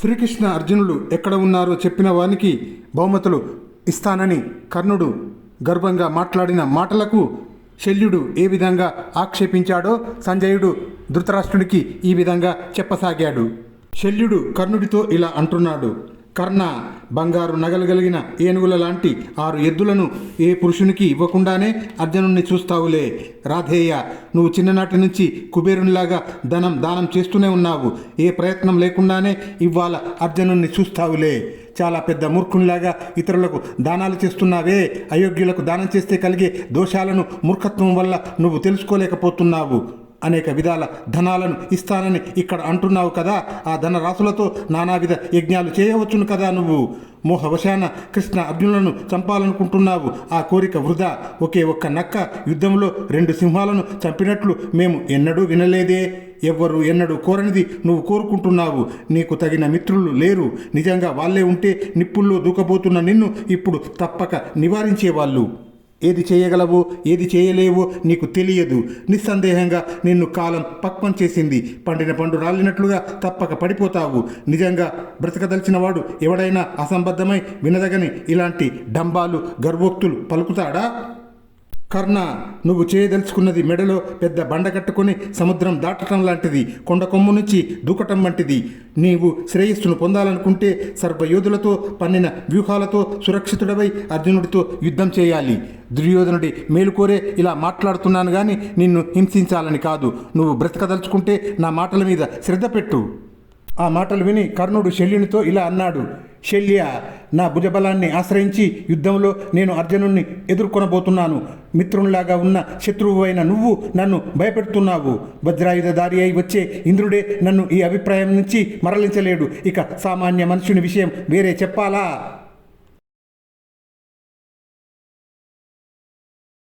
శ్రీకృష్ణ అర్జునులు ఎక్కడ ఉన్నారో చెప్పిన వానికి బహుమతులు ఇస్తానని కర్ణుడు గర్వంగా మాట్లాడిన మాటలకు శల్యుడు ఏ విధంగా ఆక్షేపించాడో సంజయుడు ధృతరాష్ట్రుడికి ఈ విధంగా చెప్పసాగాడు. శల్యుడు కర్ణుడితో ఇలా అంటున్నాడు. కర్ణ బంగారు నగలు కలిగిన ఏనుగుల లాంటి ఆరు ఎద్దులను ఏ పురుషునికి ఇవ్వకుండానే అర్జునుణ్ణి చూస్తావులే. రాధేయ నువ్వు చిన్ననాటి నుంచి కుబేరునిలాగా ధనం దానం చేస్తూనే ఉన్నావు. ఏ ప్రయత్నం లేకుండానే ఇవాళ అర్జునుణ్ణి చూస్తావులే. చాలా పెద్ద మూర్ఖునిలాగా ఇతరులకు దానాలు చేస్తున్నావే. అయోగ్యులకు దానం చేస్తే కలిగే దోషాలను మూర్ఖత్వం వల్ల నువ్వు తెలుసుకోలేకపోతున్నావు. అనేక విధాల ధనాలను ఇస్తానని ఇక్కడ అంటున్నావు కదా. ఆ ధనరాశులతో నానావిధ యజ్ఞాలు చేయవచ్చును కదా నువ్వు. మోహవశాన కృష్ణ అర్జునులను చంపాలనుకుంటున్నావు. ఆ కోరిక వృధా. ఒకే ఒక్క నక్క యుద్ధంలో రెండు సింహాలను చంపినట్లు మేము ఎన్నడూ వినలేదే. ఎవ్వరు ఎన్నడూ కోరనిది నువ్వు కోరుకుంటున్నావు. నీకు తగిన మిత్రులు లేరు. నిజంగా వాళ్ళే ఉంటే నిప్పుల్లో దూకబోతున్న నిన్ను ఇప్పుడు తప్పక నివారించేవాళ్ళు. ఏది చేయగలవో ఏది చేయలేవో నీకు తెలియదు. నిస్సందేహంగా నిన్ను కాలం పక్వం చేసింది. పండిన పండు రాలినట్లుగా తప్పక పడిపోతావు. నిజంగా బ్రతకదలిచిన వాడు ఎవడైనా అసంబద్ధమై వినదగని ఇలాంటి డంబాలు గర్వోక్తులు పలుకుతాడా? కర్ణ నువ్వు చేయదలుచుకున్నది మెడలో పెద్ద బండ కట్టుకొని సముద్రం దాటటం లాంటిది కొండ కొమ్ము నుంచి దూకటం వంటిది. నీవు శ్రేయస్సును పొందాలనుకుంటే సర్వయోధులతో పన్నిన వ్యూహాలతో సురక్షితుడవై అర్జునుడితో యుద్ధం చేయాలి. దుర్యోధనుడి మేలుకోరే ఇలా మాట్లాడుతున్నాను కానీ నిన్ను హింసించాలని కాదు. నువ్వు బ్రతకదలుచుకుంటే నా మాటల మీద శ్రద్ధ పెట్టు. ఆ మాటలు విని కర్ణుడు శల్యునితో ఇలా అన్నాడు. శల్య నా భుజబలాన్ని ఆశ్రయించి యుద్ధంలో నేను అర్జునుణ్ణి ఎదుర్కొనబోతున్నాను. మిత్రునిలాగా ఉన్న శత్రువు అయిన నువ్వు నన్ను భయపెడుతున్నావు. వజ్రాయుధదారి అయి వచ్చే ఇంద్రుడే నన్ను ఈ అభిప్రాయం నుంచి మరలించలేడు. ఇక సామాన్య మనుషుని విషయం వేరే చెప్పాలా?